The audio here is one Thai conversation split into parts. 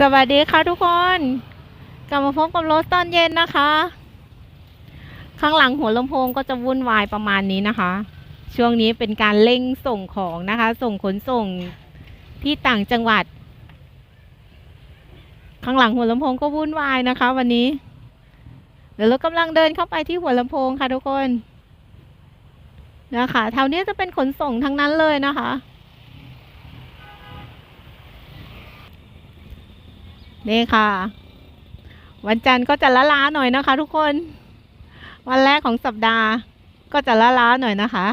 สวัสดีค่ะทุกคน กลับมาพบกับโรสตอนเย็นนะคะ ข้างหลังหัวลำโพงก็จะวุ่นวายประมาณนี้นะคะ ช่วงนี้เป็นการเร่งส่งของนะคะ ส่งขนส่งที่ต่างจังหวัด ข้างหลังหัวลำโพงก็วุ่นวายนะคะ วันนี้ เดี๋ยวเรากำลังเดินเข้าไปที่หัวลำโพงค่ะทุกคนนะคะแถวนี้จะเป็นขนส่งทั้งนั้นเลยนะคะ นี่ค่ะ วันจันทร์ก็จะละล้าหน่อยนะคะ ทุกคน วันแรกของสัปดาห์ก็จะละล้าหน่อยนะคะ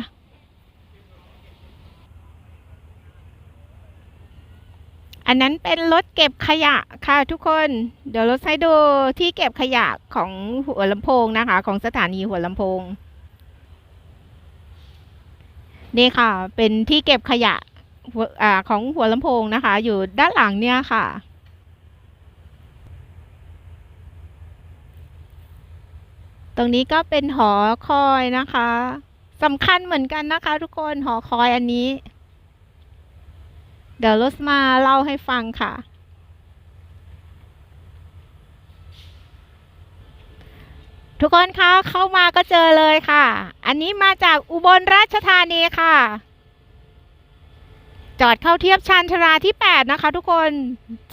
อันนั้นเป็นรถเก็บขยะค่ะทุกคน เดี๋ยวรถให้ดูที่เก็บขยะของหัวลำโพงนะคะ ของสถานีหัวลำโพง นี่ค่ะ เป็นที่เก็บขยะอาของหัวลำโพงนะคะ อยู่ด้านหลังเนี่ยค่ะ รงนี้ก็เป็นหอคอยนะคะสำคัญเหมือนกันนะคะทุกคนหอคอยอันนี้ เดี๋ยวรสมาเล่าให้ฟังค่ะ ทุกคนคะเข้ามาก็เจอเลยค่ะ อันนี้มาจากอุบลราชธานีค่ะ จอดเข้าเทียบชานชราที่ 8 นะคะทุกคน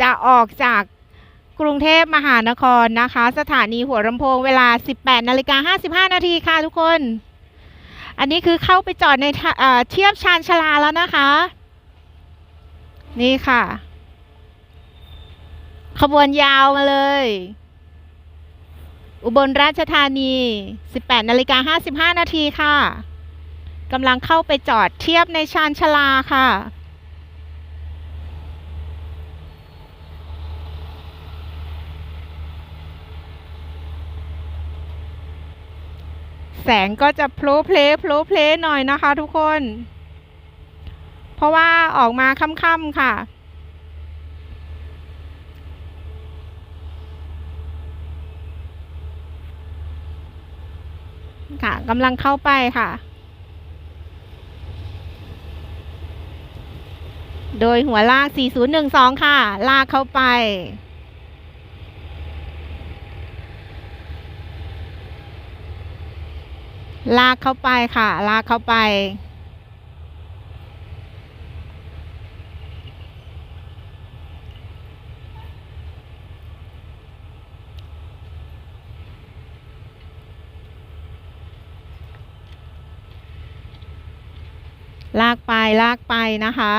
จะออกจาก กรุงเทพมหานครนะคะ สถานีหัวลำโพงเวลา 18นาฬิกา55 นาทีค่ะทุกคน อันนี้คือเข้าไปจอดในเทียบชานชลาแล้วนะคะ นี่ค่ะ ขบวนยาวมาเลย อุบลราชธานี 18นาฬิกา55 นาทีค่ะกำลังเข้าไปจอดเทียบในชานชลาค่ะ แสงก็จะโพลเพลโพลเพลหน่อยนะคะทุกคน เพราะว่าออกมาค่ำๆค่ะ ค่ะกำลังเข้าไปค่ะ โดยหัวลาก 4012 ค่ะ ลากเข้าไป ลากเข้าไปค่ะ ลากเข้าไป ลากไปลากไปนะคะ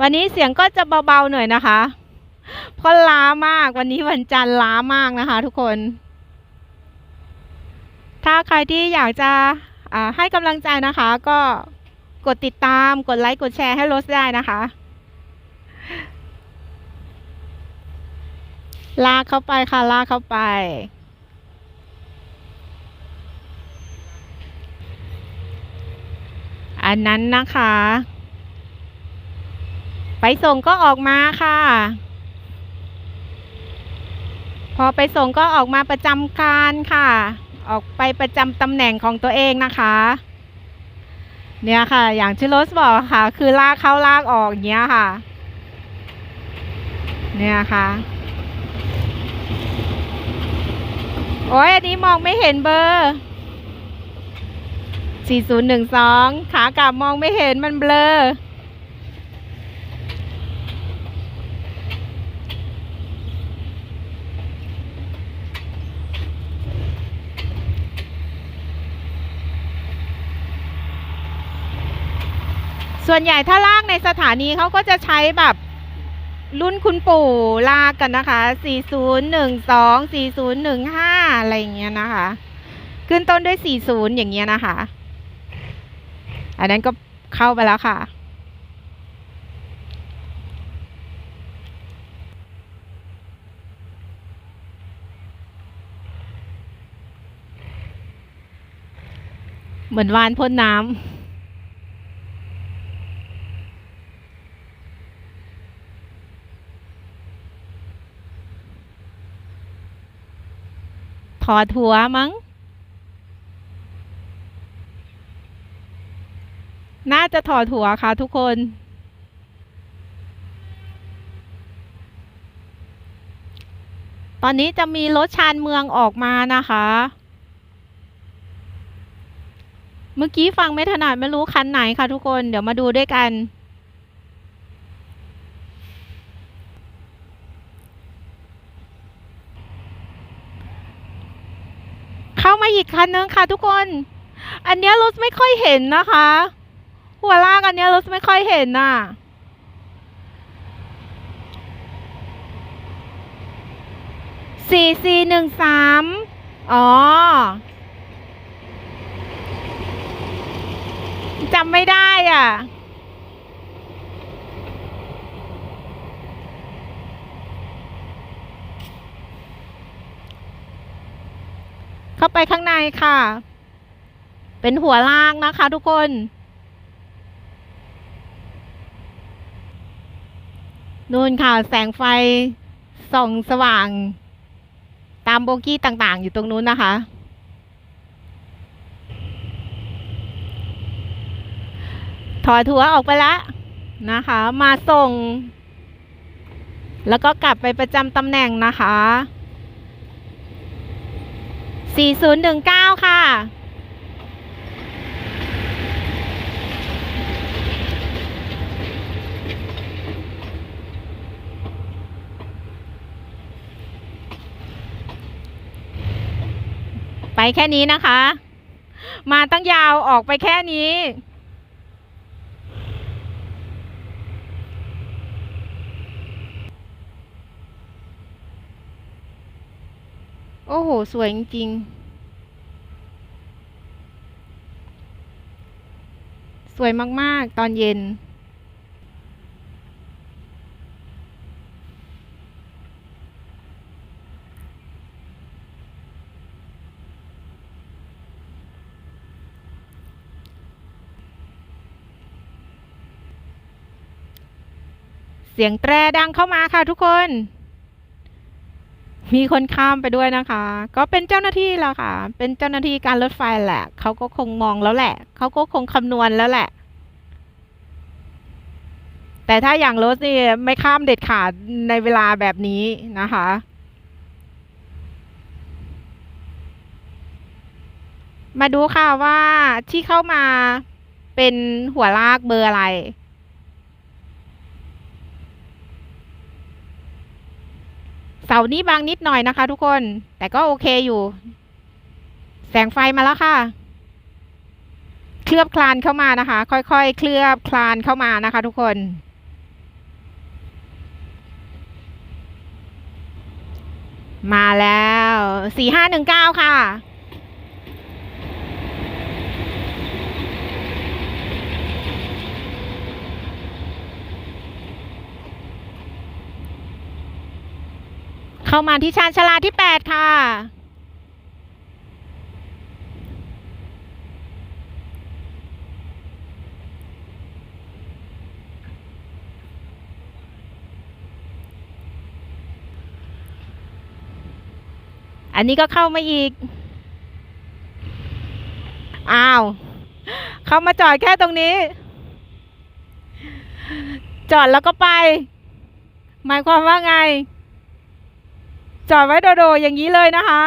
วันนี้เสียงก็จะเบาๆหน่อยนะคะเพราะล้ามากวันนี้วันจันทร์ล้ามากนะคะ ทุกคน ถ้าใครที่อยากจะให้กำลังใจนะคะ ก็กดติดตามกดไลค์กดแชร์ให้โรสได้นะคะ ลากเข้าไปค่ะ ลากเข้าไป อันนั้นนะคะ ไปส่งก็ออกมาค่ะ พอไปส่งก็ออกมาประจำการค่ะ ออกไปประจำตำแหน่งของตัวเองนะคะ เนี่ยค่ะ อย่างที่โรสบอกค่ะ คือลากเข้าลากออกอย่างเงี้ยค่ะ เนี่ยค่ะ โอ้ยอันนี้มองไม่เห็นเบอร์ 4012 ขากลับมองไม่เห็นมันเบลอ ส่วนใหญ่ถ้าลากในสถานีเขาก็จะใช้แบบรุ่นคุณปู่ลากกันนะคะ 4012 4015 อะไรอย่างเงี้ยนะคะ ขึ้นต้นด้วย 40 อย่างเงี้ยนะคะ อันนั้นก็เข้าไปแล้วค่ะ เหมือนวานพ่นน้ำ ถอดหัวมั้ง น่าจะถอดหัวค่ะทุกคน ตอนนี้จะมีรถชานเมืองออกมานะคะ เมื่อกี้ฟังไม่ถนัดไม่รู้คันไหนค่ะทุกคน เดี๋ยวมาดูด้วยกัน อีกคันนึงค่ะทุกคน อันเนี้ยรถไม่ค่อยเห็นนะคะ หัวลากอันเนี้ยรถไม่ค่อยเห็นน่ะสี่สี่หนึ่งสามอ๋อจำไม่ได้อะ เข้าไปข้างในค่ะ เป็นหัวลากนะคะทุกคน นู่นค่ะแสงไฟส่องสว่าง ตามโบกี้ต่างๆ อยู่ตรงนู้นนะคะ ถอยถัวออกไปแล้วนะคะ มาส่ง แล้วก็กลับไปประจำตำแหน่งนะคะ 4019 ค่ะ ไปแค่นี้นะคะ มาตั้งยาวออกไปแค่นี้ อ้โห สวยจริงๆ สวยมาก ๆ ตอนเย็น เสียงแตรดังเข้ามาค่ะทุกคน มีคนข้ามไปด้วยนะคะ ก็เป็นเจ้าหน้าที่แล้วค่ะ เป็นเจ้าหน้าที่การรถไฟแหละ เขาก็คงมองแล้วแหละ เขาก็คงคำนวณแล้วแหละ แต่ถ้าอย่างรถนี่ไม่ข้ามเด็ดขาดในเวลาแบบนี้นะคะ มาดูค่ะว่าที่เข้ามาเป็นหัวลากเบอร์อะไร เสานี้บางนิดหน่อยนะคะ ทุกคน แต่ก็โอเคอยู่ แสงไฟมาแล้วค่ะ เคลือบคลานเข้ามานะคะ ค่อยๆ เคลือบคลานเข้ามานะคะ ทุกคน มาแล้วสี่ห้าหนึ่งเก้าค่ะ เข้ามาที่ชานชาลาที่แปดค่ะ อันนี้ก็เข้ามาอีก อ้าว เข้ามาจอดแค่ตรงนี้ จอดแล้วก็ไป หมายความว่าไง จอดไว้โดดๆอย่างนี้เลยนะคะ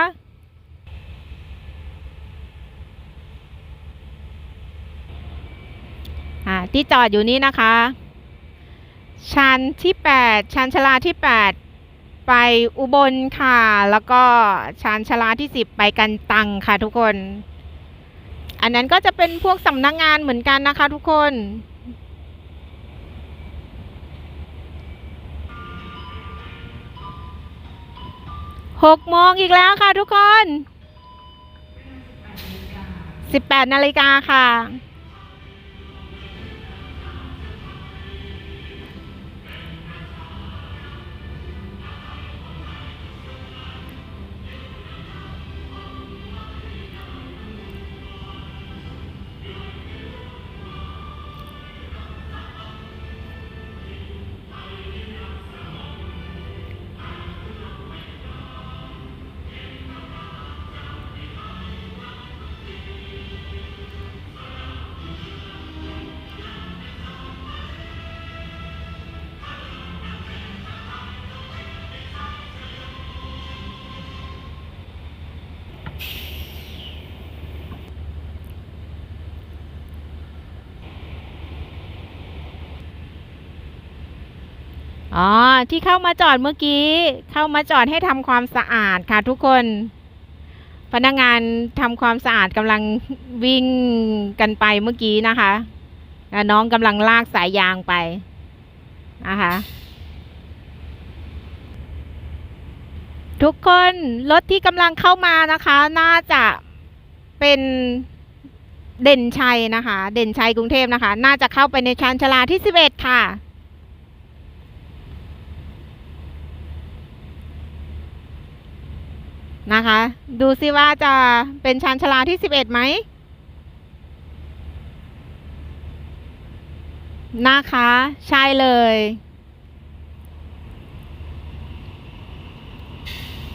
ที่จอดอยู่นี้นะคะ ชั้นที่แปดชั้นชลาที่แปดไปอุบลค่ะ แล้วก็ชั้นชลาที่สิบไปกันตังค่ะทุกคน อันนั้นก็จะเป็นพวกสำนักงงานเหมือนกันนะคะทุกคน หกโมงอีกแล้วค่ะทุกคนสิบแปดนาฬิกาค่ะ อ๋อ ที่เข้ามาจอดเมื่อกี้ เข้ามาจอดให้ทำความสะอาดค่ะทุกคน พนักงานทำความสะอาดกำลังวิ่งกันไปเมื่อกี้นะคะแล้วน้องกำลังลากสายยางไปนะคะทุกคนรถที่กำลังเข้ามานะคะ น่าจะเป็นเด่นชัยนะคะ เด่นชัยกรุงเทพนะคะ น่าจะเข้าไปในชานชลาที่สิบเอ็ดค่ะ นะคะ ดูซิว่าจะเป็นชานชาลาที่สิบเอ็ดไหมนะคะ ใช่เลย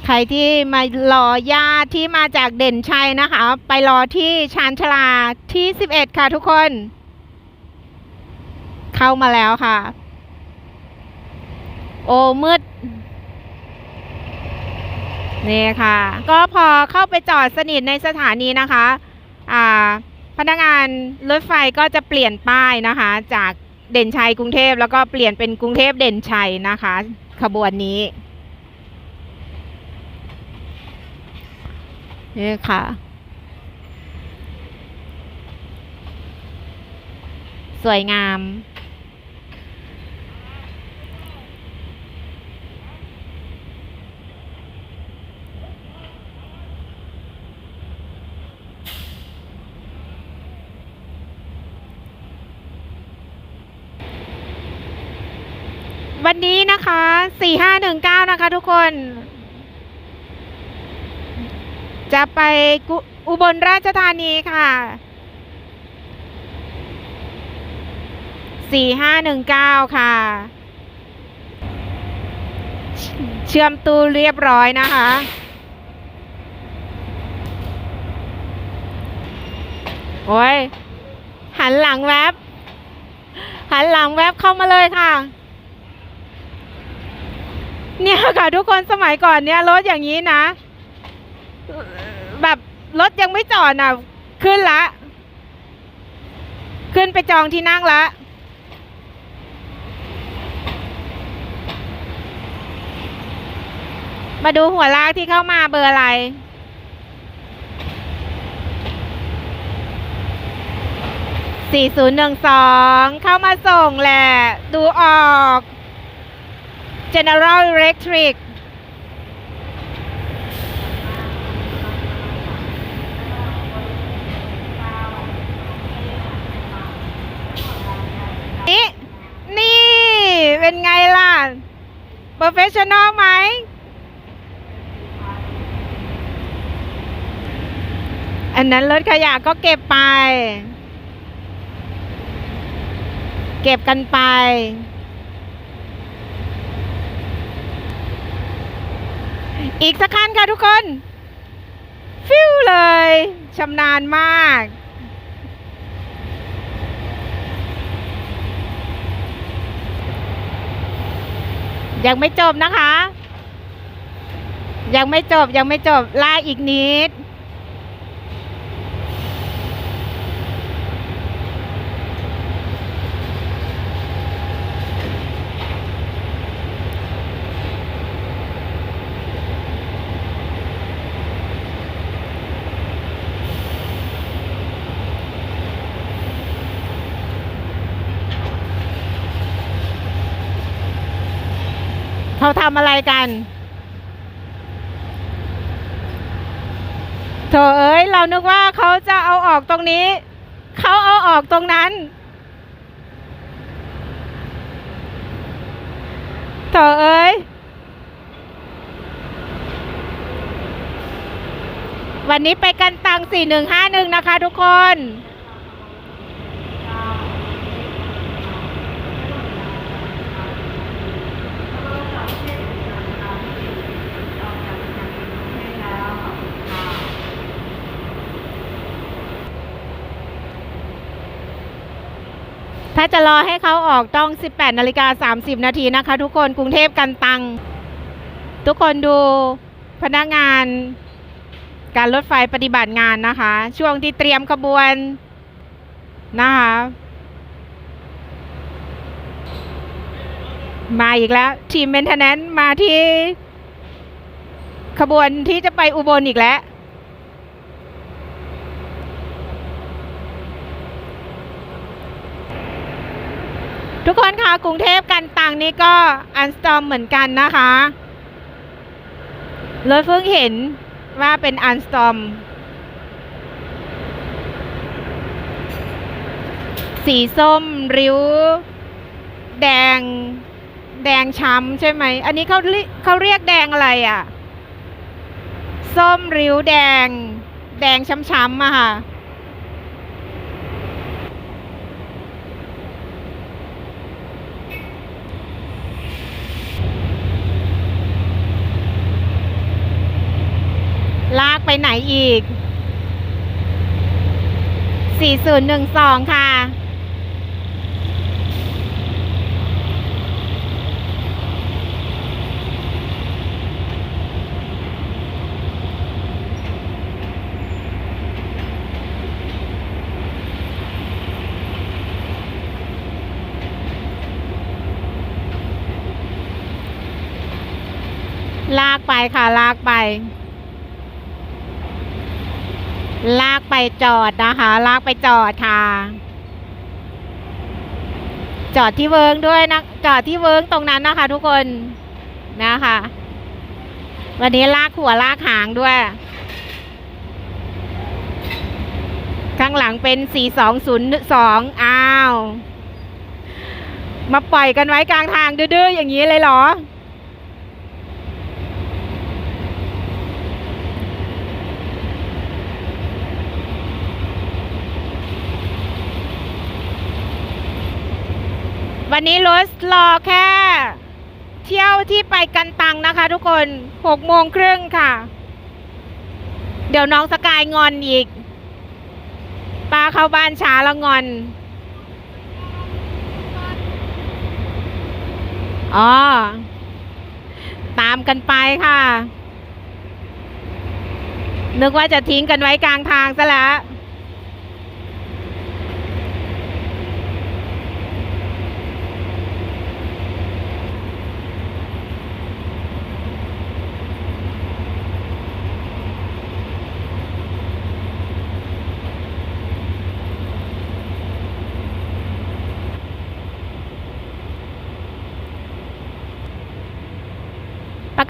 ใครที่มารอญาติที่มาจากเด่นชัยนะคะ ไปรอที่ชานชาลาที่สิบเอ็ดค่ะทุกคน เข้ามาแล้วค่ะ โอ้มืด นี่ค่ะ ก็พอเข้าไปจอดสนิทในสถานีนะคะอ่าพนักงานรถไฟก็จะเปลี่ยนป้ายนะคะ จากเด่นชัยกรุงเทพแล้วก็เปลี่ยนเป็นกรุงเทพเด่นชัยนะคะ ขบวนนี้นี่ค่ะ สวยงาม วันนี้นะคะ สี่ห้าหนึ่งเก้านะคะทุกคน จะไปอุบลราชธานีค่ะสี่ห้าหนึ่งเก้าค่ะ เชื่อมตู้เรียบร้อยนะคะโอ้ยหันหลังแวบ หันหลังแวบเข้ามาเลยค่ะ เนี่ยค่ะทุกคนสมัยก่อนเนี่ยรถอย่างนี้นะ แบบรถยังไม่จอดน่ะขึ้นละ ขึ้นไปจองที่นั่งละมาดูหัวลากที่เข้ามาเบอร์อะไรสี่ศูนย์หนึ่งสองเข้ามาส่งแหละ ดูออก General Electric นี่นี่เป็นไงล่ะ Professional ไหมอันนั้นรถขยะก็เก็บไป เก็บกันไป อีกสักคันค่ะทุกคน ฟิวเลยชำนาญมาก ยังไม่จบนะคะ ยังไม่จบยังไม่จบลาอีกนิด ทำอะไรกันโถเอ้ยเรานึกว่าเขาจะเอาออกตรงนี้ เขาเอาออกตรงนั้นโถเอ้ยวันนี้ไปกันตังสี่หนึ่งห้าหนึ่งนะคะทุกคน ถ้าจะรอให้เขาออกต้อง 18นาฬิกา30 นาทีนะคะ ทุกคนกรุงเทพกันตัง ทุกคนดูพนักงาน การรถไฟปฏิบัติงานนะคะ ช่วงที่เตรียมขบวนนะคะมาอีกแล้ว ทีมเมนเทนแนนมาที่ขบวนที่จะไปอุบลอีกแล้ว ทุกคนคะกรุงเทพกันตังนี่ก็อันสตอมเหมือนกันนะคะเลยเพิ่งเห็นว่าเป็นอันสตอมสีส้มริ้ว แดง แดงช้ำใช่ไหม อันนี้เขาเรียเขาเรียกแดงอะไรอะ่ะ ส้มริ้วแดง แดงช้ำๆอะค่ะ ไปไหนอีก 4012 ค่ะ ลากไปค่ะ ลากไป ลากไปจอดนะคะ ลากไปจอดค่ะ จอดที่เวิร์กด้วยนะ จอดที่เวิร์กตรงนั้นนะคะ ทุกคนนะคะ วันนี้ลากหัวลากหางด้วย ข้างหลังเป็น 4202 อ้าว มาปล่อยกันไว้กลางทางดื้อๆอย่างนี้เลยเหรอ วันนี้รถรอแค่ เที่ยวที่ไปกันตังนะคะทุกคนหกโมงครึ่งค่ะ เดี๋ยวน้องสกายงอนอีกป้าเข้าบ้านช้าแล้วงอน อ๋อ ตามกันไปค่ะ นึกว่าจะทิ้งกันไว้กลางทางซะแล้ว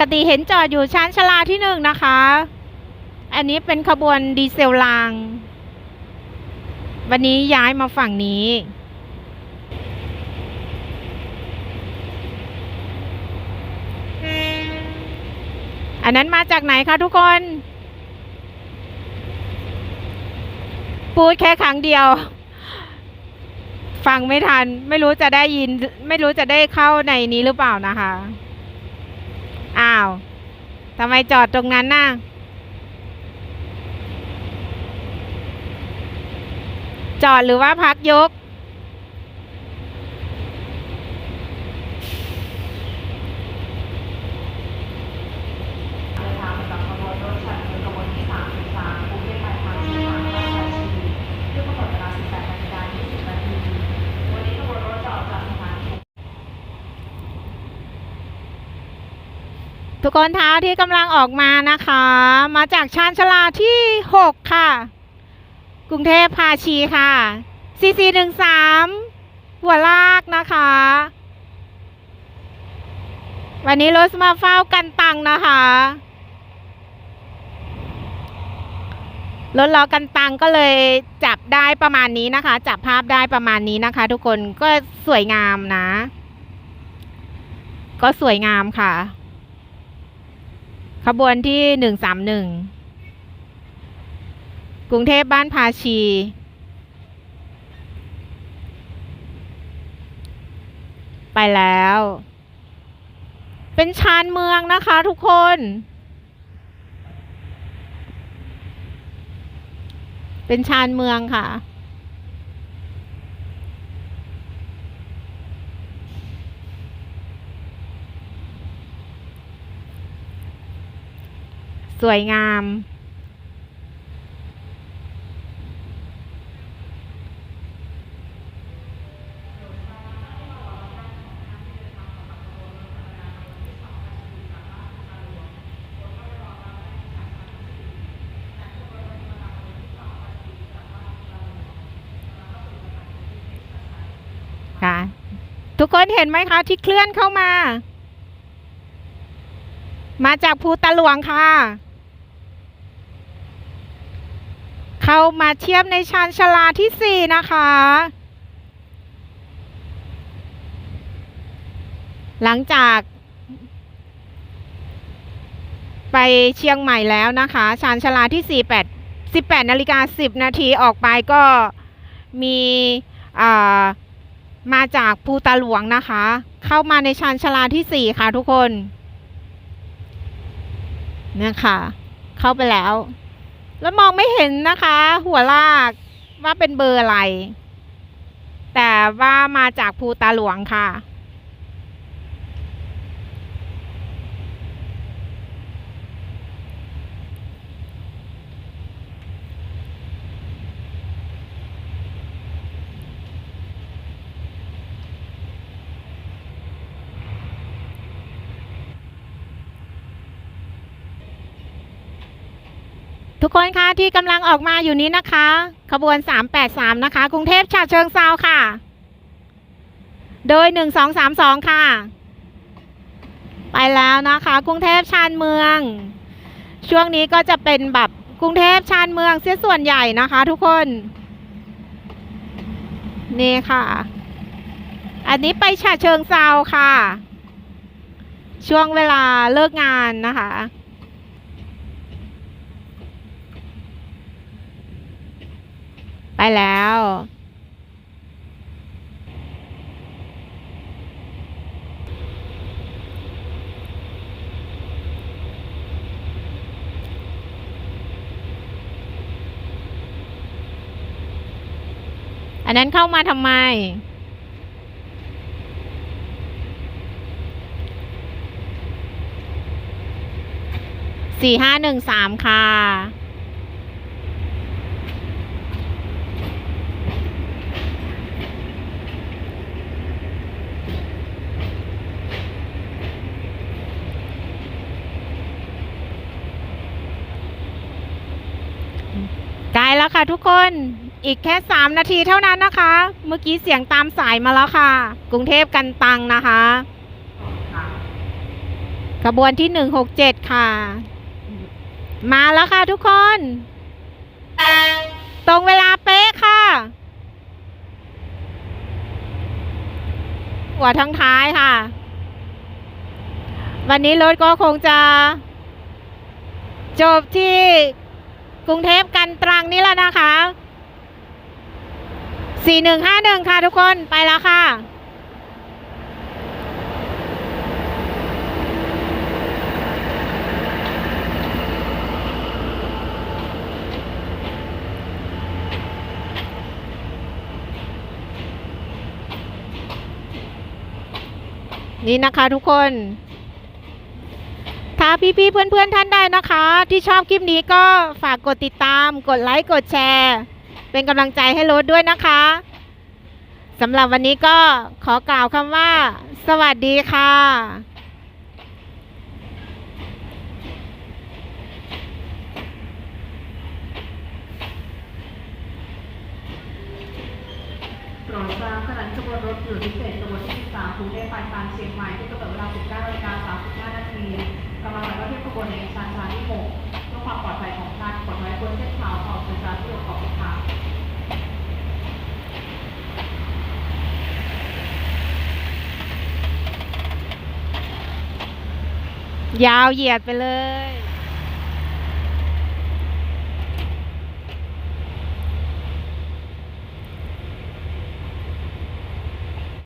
กติเห็นจอดอยู่ชั้นชลาที่หนึ่งนะคะ อันนี้เป็นขบวนดีเซลราง วันนี้ย้ายมาฝั่งนี้ อันนั้นมาจากไหนคะทุกคน พูดแค่ครั้งเดียว ฟังไม่ทัน ไม่รู้จะได้ยิน ไม่รู้จะได้เข้าในนี้หรือเปล่านะคะ ทำไมจอดตรงนั้นน่ะจอดหรือว่าพักยก เดินทางมากับขบวนรถฉันเป็นขบวนที่ 33กรุงเทพไปทางสุพรรณราชชีด้วยกำหนดเวลา 18นาฬิกา20นาทีวันนี้ขบวนรถจะออกจากสถานี ทุ กคนเท้าที่กำลังออกมานะคะ มาจากชานชาลาที่ 6 ค่ะ กรุงเทพพาชีค่ะ4413หัวลากนะคะ วันนี้รถมาเฝ้ากันตังนะคะรถล้อกันตังก็เลยจับได้ประมาณนี้นะคะ จับภาพได้ประมาณนี้นะคะ ทุกคนก็สวยงามนะ ก็สวยงามค่ะ ขบวนที่หนึ่งสามหนึ่งกรุงเทพบ้านภาชี ไปแล้ว เป็นชานเมืองนะคะทุกคน เป็นชานเมืองค่ะ สวยงาม ค่ะ ทุกคนเห็นไหมคะ ที่เคลื่อนเข้ามา มาจากภูตะหลวงค่ะ เข้ามาเทียบในชานชาลาที่สี่นะคะ หลังจาก ไปเชียงใหม่แล้วนะคะชานชาลาที่ 48 18นาฬิกา10 นาทีออกไปก็มีมาจากภูตาหลวงนะคะ เข้ามาในชานชาลาที่ 4 ค่ะทุกคนเนี่ยค่ะ เข้าไปแล้ว แล้วมองไม่เห็นนะคะ หัวลากว่าเป็นเบอร์อะไร แต่ว่ามาจากภูตาหลวงค่ะ ทุกคนคะที่กำลังออกมาอยู่นี้นะคะ ขบวน 383 นะคะ กรุงเทพฉะเชิงเซาค่ะ โดย 1232 ค่ะ ไปแล้วนะคะ กรุงเทพชานเมือง ช่วงนี้ก็จะเป็นแบบกรุงเทพชานเมืองเสียส่วนใหญ่นะคะ ทุกคน นี่ค่ะ อันนี้ไปฉะเชิงเซาค่ะ ช่วงเวลาเลิกงานนะคะ ไปแล้ว อันนั้นเข้ามาทำไมสี่ห้าหนึ่งสามค่ะ ใกล้แล้วค่ะทุ กคนอีกแค่ 3 นาทีเท่านั้นนะคะ เมื่อกี้เสียงตามสายมาแล้วค่ะ กรุงเทพกันตังนะคะขบวนที่ 167 ค่ะ มาแล้วค่ะทุกคน ตรงเวลาเป๊ะค่ะหัวทั้งท้ายค่ะ วันนี้รถก็คงจะ จบที่ กรุงเทพกันตรังนี่แหละนะคะ4151ค่ะทุกคนไปแล้วค่ะ นี่นะคะทุกคน ถ้าพี่ๆเพื่อนๆท่านใดนะคะ ที่ชอบคลิปนี้ก็ฝากกดติดตาม กดไลค์ กดแชร์ เป็นกำลังใจให้รถด้วยนะคะสำหรับวันนี้ก็ขอกล่าวคำว่า สวัสดีค่ะรดทราบขณะที่ขบวนรถอยู่พิเศษขบวนที่13กรุงเทพปลายทางเชียงใหม่ที่กำหนดเวลา19นาฬิกา35นาที กำลังจะเข้าทียวขบวนในชานชาลาที่6เพื่อความปลอดภัยของท่านกดไว้บนเส้นขาวของประชาชนของทางยาวเหยียดไปเลย